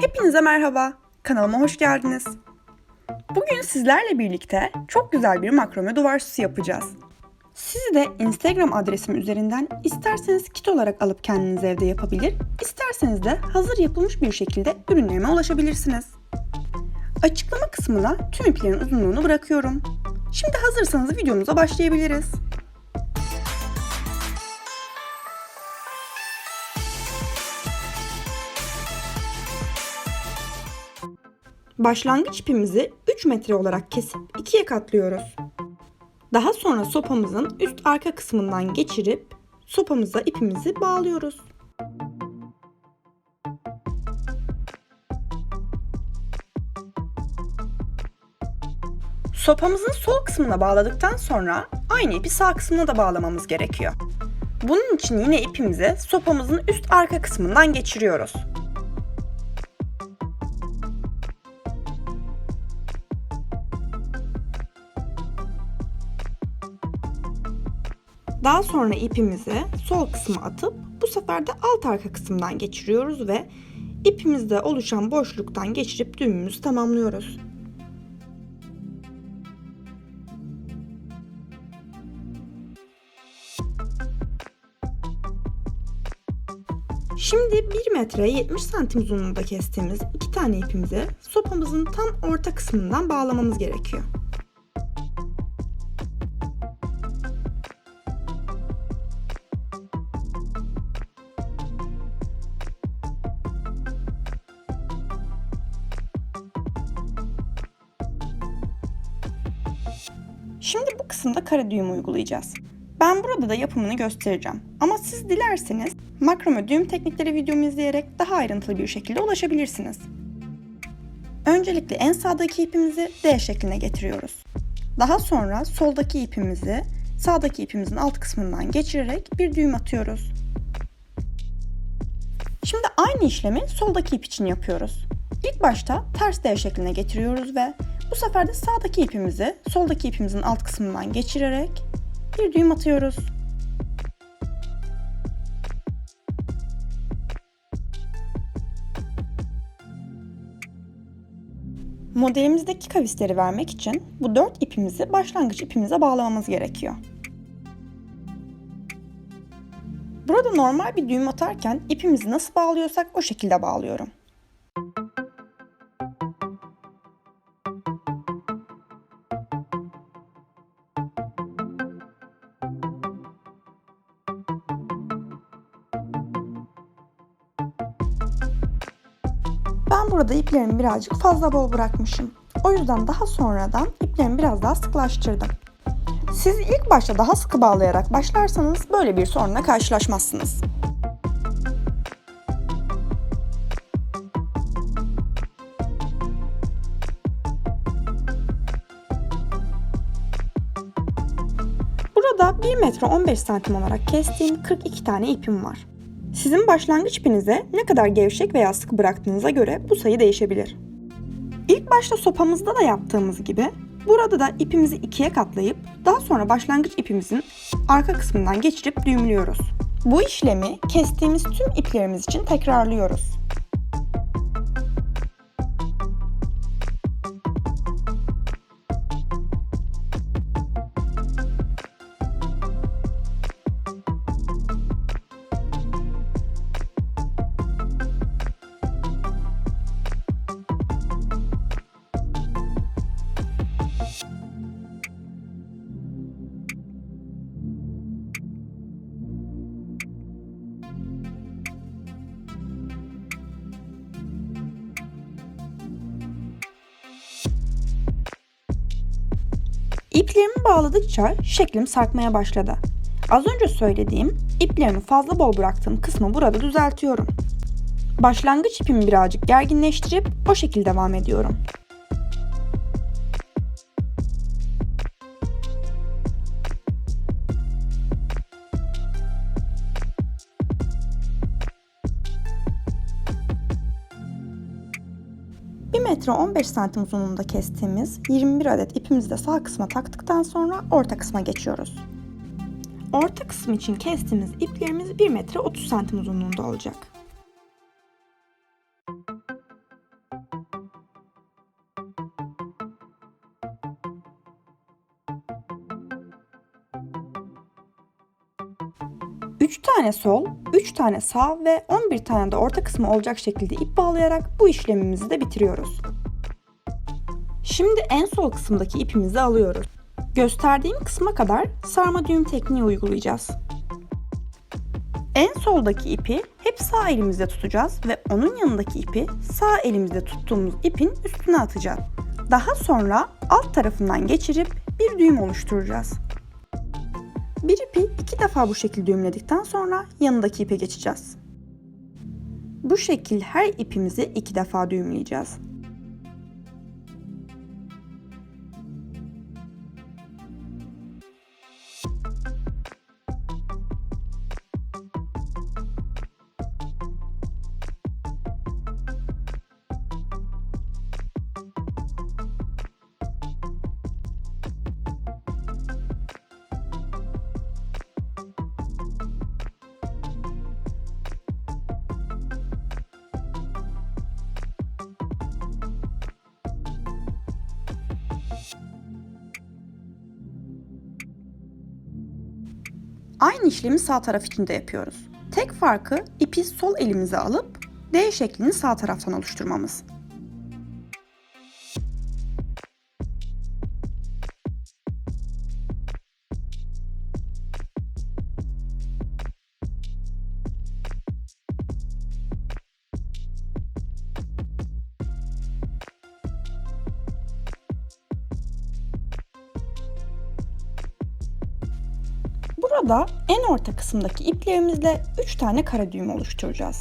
Hepinize merhaba. Kanalıma hoş geldiniz. Bugün sizlerle birlikte çok güzel bir makrome duvar süsü yapacağız. Sizi de Instagram adresim üzerinden isterseniz kit olarak alıp kendiniz evde yapabilir, isterseniz de hazır yapılmış bir şekilde ürünlerime ulaşabilirsiniz. Açıklama kısmına tüm iplerin uzunluğunu bırakıyorum. Şimdi hazırsanız videomuza başlayabiliriz. Başlangıç ipimizi 3 metre olarak kesip ikiye katlıyoruz. Daha sonra sopamızın üst arka kısmından geçirip sopamıza ipimizi bağlıyoruz. Sopamızın sol kısmına bağladıktan sonra aynı ipi sağ kısmına da bağlamamız gerekiyor. Bunun için yine ipimizi sopamızın üst arka kısmından geçiriyoruz. Daha sonra ipimizi sol kısma atıp bu sefer de alt arka kısımdan geçiriyoruz ve ipimizde oluşan boşluktan geçirip düğümümüzü tamamlıyoruz. Şimdi 1 metre 70 santim uzunluğunda kestiğimiz iki tane ipimizi sopamızın tam orta kısmından bağlamamız gerekiyor. Kare düğüm uygulayacağız. Ben burada da yapımını göstereceğim. Ama siz dilerseniz makrome düğüm teknikleri videomu izleyerek daha ayrıntılı bir şekilde ulaşabilirsiniz. Öncelikle en sağdaki ipimizi D şekline getiriyoruz. Daha sonra soldaki ipimizi sağdaki ipimizin alt kısmından geçirerek bir düğüm atıyoruz. Şimdi aynı işlemi soldaki ip için yapıyoruz. İlk başta ters D şekline getiriyoruz ve bu sefer de sağdaki ipimizi soldaki ipimizin alt kısmından geçirerek bir düğüm atıyoruz. Modelimizdeki kavisleri vermek için bu dört ipimizi başlangıç ipimize bağlamamız gerekiyor. Burada normal bir düğüm atarken ipimizi nasıl bağlıyorsak o şekilde bağlıyorum. Burada iplerimi birazcık fazla bol bırakmışım. O yüzden daha sonradan iplerimi biraz daha sıklaştırdım. Siz ilk başta daha sıkı bağlayarak başlarsanız böyle bir sorunla karşılaşmazsınız. Burada 1 metre 15 santim olarak kestiğim 42 tane ipim var. Sizin başlangıç ipinize ne kadar gevşek veya sıkı bıraktığınıza göre bu sayı değişebilir. İlk başta sopamızda da yaptığımız gibi burada da ipimizi ikiye katlayıp daha sonra başlangıç ipimizin arka kısmından geçirip düğümlüyoruz. Bu işlemi kestiğimiz tüm iplerimiz için tekrarlıyoruz. Bağladıkça şeklim sarkmaya başladı. Az önce söylediğim iplerimi fazla bol bıraktığım kısmı burada düzeltiyorum. Başlangıç ipimi birazcık gerginleştirip o şekilde devam ediyorum. metre 15 santim uzunluğunda kestiğimiz 21 adet ipimizi de sağ kısma taktıktan sonra orta kısma geçiyoruz. Orta kısım için kestiğimiz iplerimiz 1 metre 30 santim uzunluğunda olacak. Üç tane sol, üç tane sağ ve 11 tane de orta kısmı olacak şekilde ip bağlayarak bu işlemimizi de bitiriyoruz. Şimdi en sol kısımdaki ipimizi alıyoruz. Gösterdiğim kısma kadar sarma düğüm tekniği uygulayacağız. En soldaki ipi hep sağ elimizde tutacağız ve onun yanındaki ipi sağ elimizde tuttuğumuz ipin üstüne atacağız. Daha sonra alt tarafından geçirip bir düğüm oluşturacağız. Bir ipi iki defa bu şekilde düğümledikten sonra yanındaki ipe geçeceğiz. Bu şekil her ipimizi iki defa düğümleyeceğiz. Aynı işlemi sağ taraf için de yapıyoruz. Tek farkı ipi sol elimize alıp D şeklini sağ taraftan oluşturmamız. Burada en orta kısımdaki iplerimizle 3 tane kara düğüm oluşturacağız.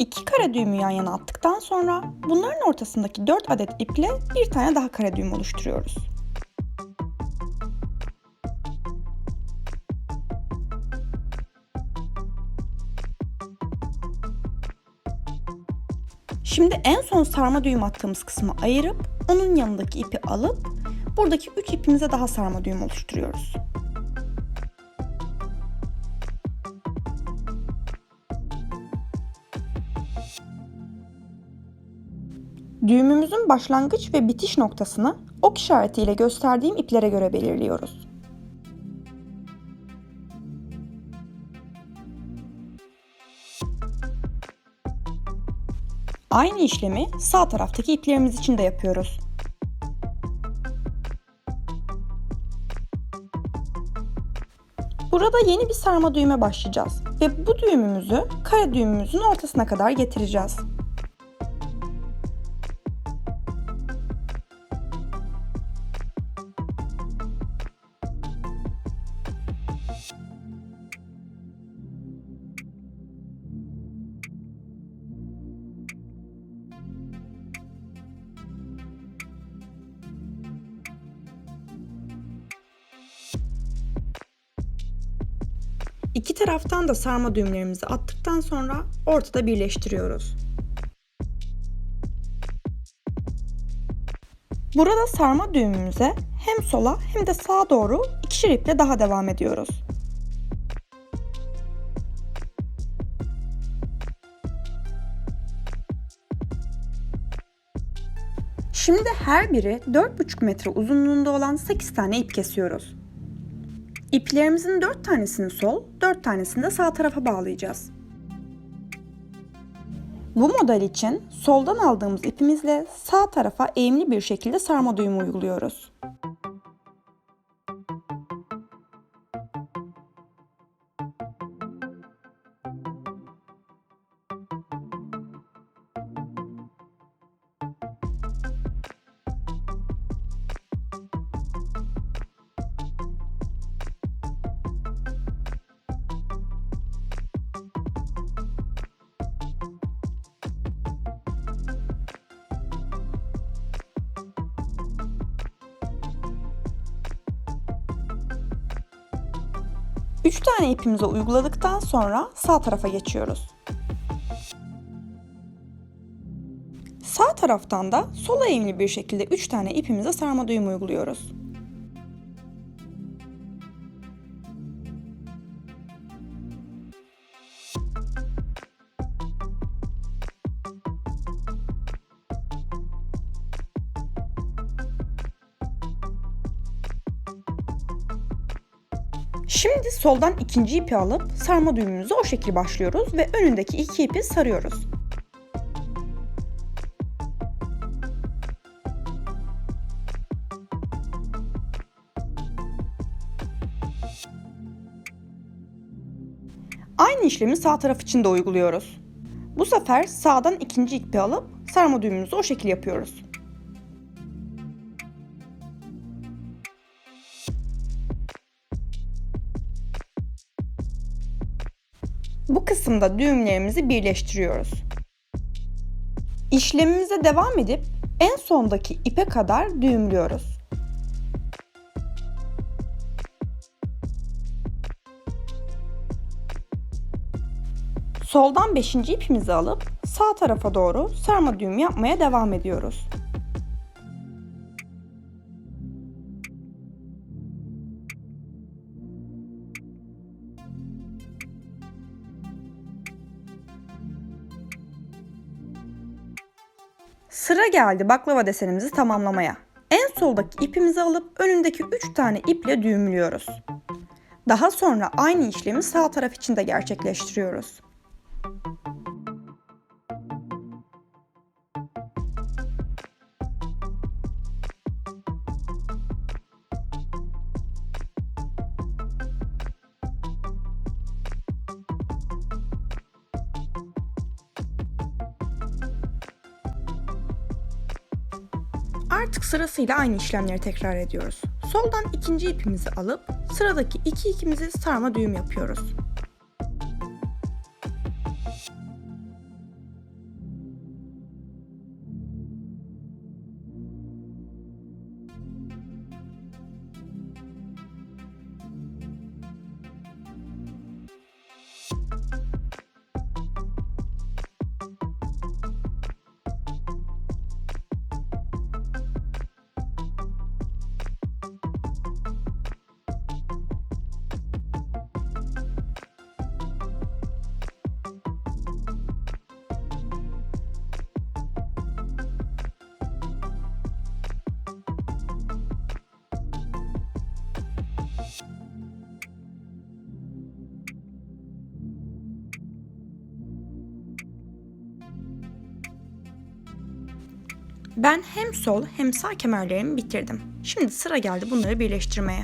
İki kare düğümü yan yana attıktan sonra bunların ortasındaki 4 adet iple bir tane daha kare düğüm oluşturuyoruz. Şimdi en son sarma düğüm attığımız kısmı ayırıp onun yanındaki ipi alıp buradaki 3 ipimize daha sarma düğüm oluşturuyoruz. Düğümümüzün başlangıç ve bitiş noktasını ok işaretiyle gösterdiğim iplere göre belirliyoruz. Aynı işlemi sağ taraftaki iplerimiz için de yapıyoruz. Burada yeni bir sarma düğüme başlayacağız ve bu düğümümüzü kare düğümümüzün ortasına kadar getireceğiz. İki taraftan da sarma düğümlerimizi attıktan sonra ortada birleştiriyoruz. Burada sarma düğümümüze hem sola hem de sağa doğru ikişer iple daha devam ediyoruz. Şimdi her biri 4,5 metre uzunluğunda olan 8 tane ip kesiyoruz. İplerimizin 4 tanesini sol, 4 tanesini de sağ tarafa bağlayacağız. Bu model için soldan aldığımız ipimizle sağ tarafa eğimli bir şekilde sarma düğümü uyguluyoruz. tane ipimize uyguladıktan sonra sağ tarafa geçiyoruz. Sağ taraftan da sola eğimli bir şekilde 3 tane ipimize sarma düğüm uyguluyoruz. Soldan ikinci ipi alıp sarma düğümümüze o şekil başlıyoruz ve önündeki iki ipi sarıyoruz. Aynı işlemi sağ taraf için de uyguluyoruz. Bu sefer sağdan ikinci ipi alıp sarma düğümümüzü o şekil yapıyoruz. Kısımda düğümlerimizi birleştiriyoruz. İşlemimize devam edip en sondaki ipe kadar düğümlüyoruz. Soldan 5. ipimizi alıp sağ tarafa doğru sarma düğüm yapmaya devam ediyoruz. Sıra geldi baklava desenimizi tamamlamaya. En soldaki ipimizi alıp önündeki 3 tane iple düğümlüyoruz. Daha sonra aynı işlemi sağ taraf için de gerçekleştiriyoruz. Sırasıyla aynı işlemleri tekrar ediyoruz. Soldan ikinci ipimizi alıp sıradaki iki ipimizi sarma düğüm yapıyoruz. Ben hem sol hem sağ kemerlerimi bitirdim. Şimdi sıra geldi bunları birleştirmeye.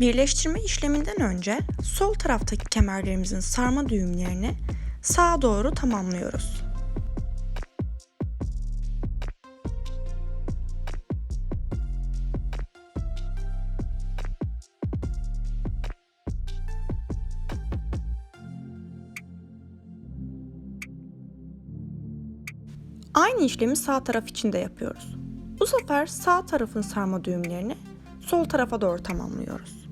Birleştirme işleminden önce sol taraftaki kemerlerimizin sarma düğümlerini sağa doğru tamamlıyoruz. İşlemi sağ taraf için de yapıyoruz. Bu sefer sağ tarafın sarma düğümlerini sol tarafa doğru tamamlıyoruz.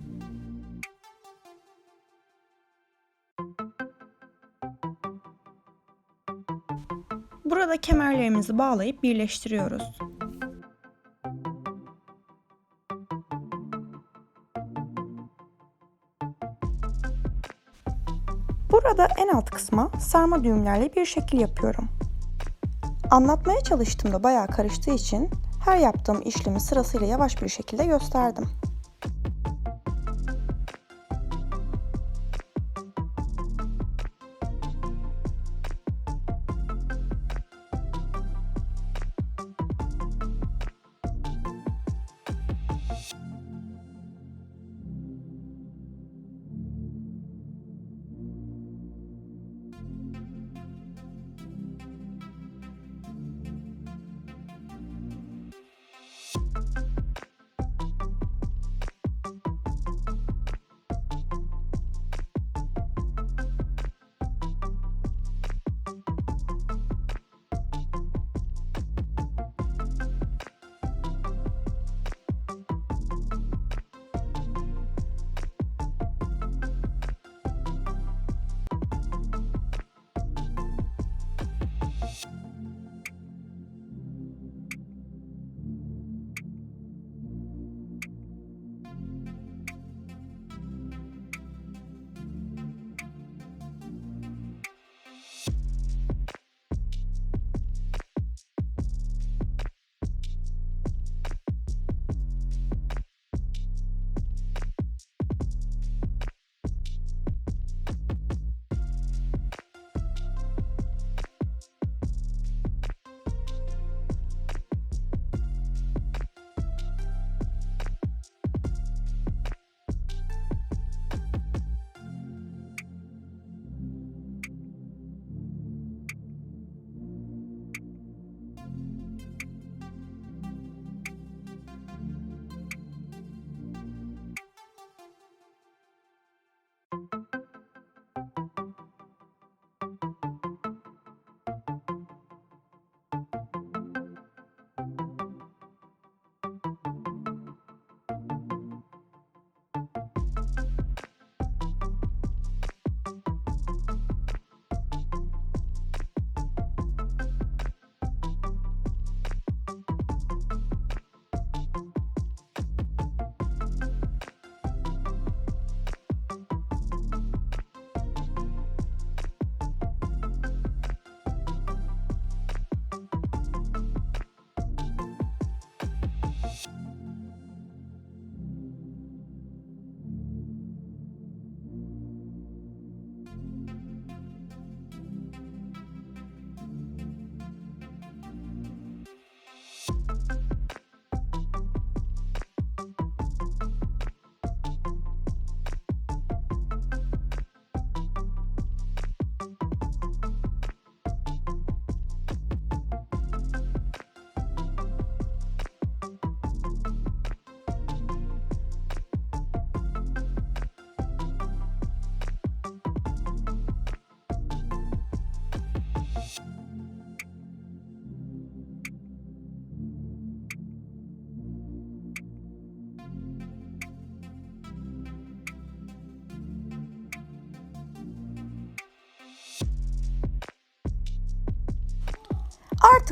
Burada kemerlerimizi bağlayıp birleştiriyoruz. Burada en alt kısma sarma düğümlerle bir şekil yapıyorum. Anlatmaya çalıştığımda bayağı karıştığı için her yaptığım işlemi sırasıyla yavaş bir şekilde gösterdim.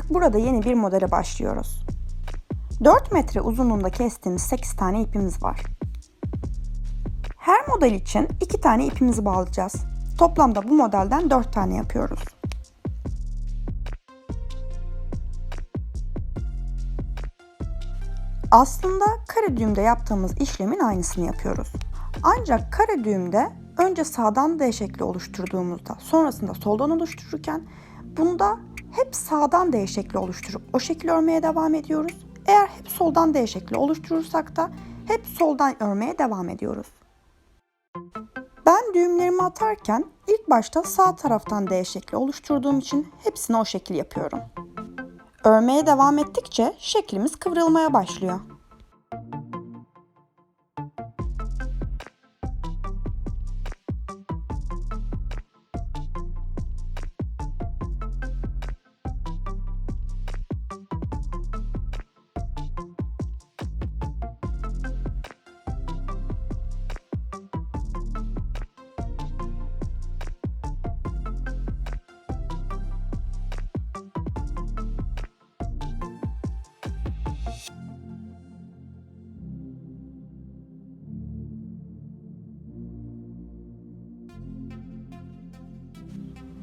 Burada yeni bir modele başlıyoruz. 4 metre uzunluğunda kestiğimiz 8 tane ipimiz var. Her model için 2 tane ipimizi bağlayacağız. Toplamda bu modelden 4 tane yapıyoruz. Aslında kare düğümde yaptığımız işlemin aynısını yapıyoruz. Ancak kare düğümde önce sağdan D şekli oluşturduğumuzda sonrasında soldan oluştururken bunda hep sağdan D şekli oluşturup o şekli örmeye devam ediyoruz. Eğer hep soldan D şekli oluşturursak da hep soldan örmeye devam ediyoruz. Ben düğümlerimi atarken ilk başta sağ taraftan D şekli oluşturduğum için hepsini o şekil yapıyorum. Örmeye devam ettikçe şeklimiz kıvrılmaya başlıyor.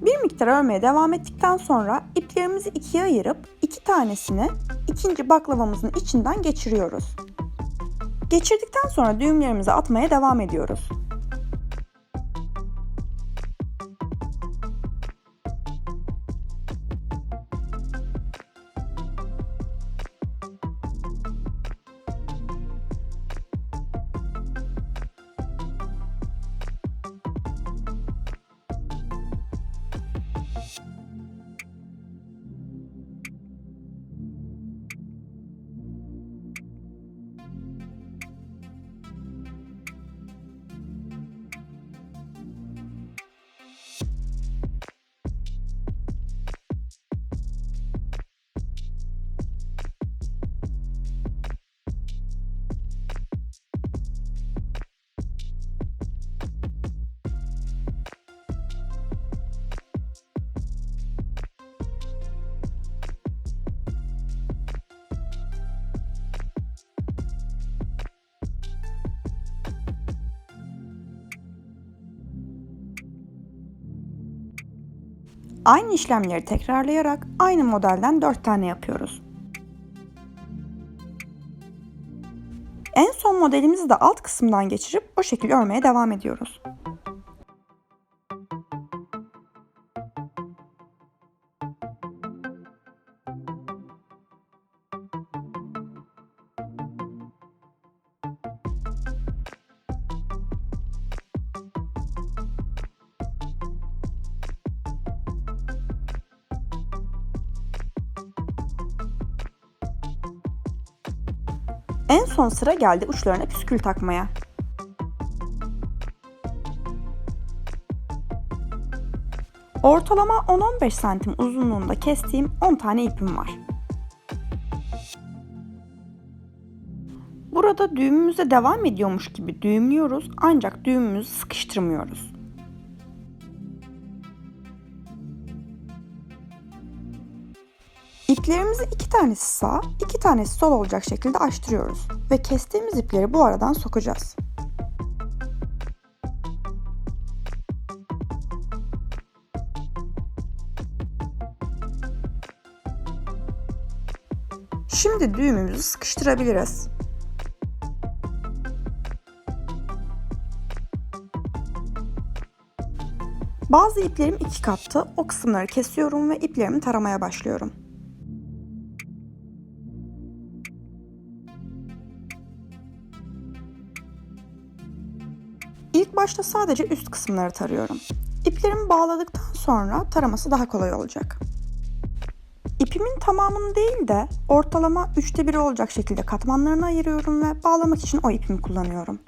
Bir miktar örmeye devam ettikten sonra iplerimizi ikiye ayırıp iki tanesini ikinci baklavamızın içinden geçiriyoruz. Geçirdikten sonra düğümlerimizi atmaya devam ediyoruz. Aynı işlemleri tekrarlayarak aynı modelden 4 tane yapıyoruz. En son modelimizi de alt kısımdan geçirip o şekilde örmeye devam ediyoruz. En son sıra geldi uçlarına püskül takmaya. Ortalama 10-15 santim uzunluğunda kestiğim 10 tane ipim var. Burada düğümümüze devam ediyormuş gibi düğümlüyoruz ancak düğümümüzü sıkıştırmıyoruz. İplerimizi iki tanesi sağ, iki tanesi sol olacak şekilde açtırıyoruz ve kestiğimiz ipleri bu aradan sokacağız. Şimdi düğümümüzü sıkıştırabiliriz. Bazı iplerim iki kattı. O kısımları kesiyorum ve iplerimi taramaya başlıyorum. Başta sadece üst kısımları tarıyorum. İplerimi bağladıktan sonra taraması daha kolay olacak. İpimin tamamını değil de ortalama üçte biri olacak şekilde katmanlarını ayırıyorum ve bağlamak için o ipimi kullanıyorum.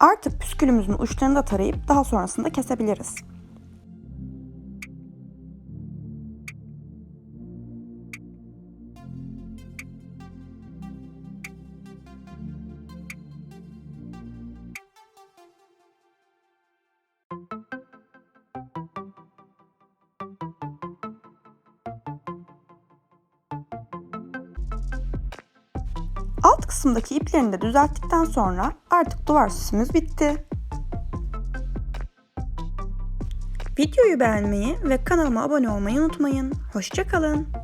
Artık püskülümüzün uçlarını da tarayıp daha sonrasında kesebiliriz. Kısımdaki iplerini de düzelttikten sonra artık duvar süsümüz bitti. Videoyu beğenmeyi ve kanalıma abone olmayı unutmayın. Hoşçakalın.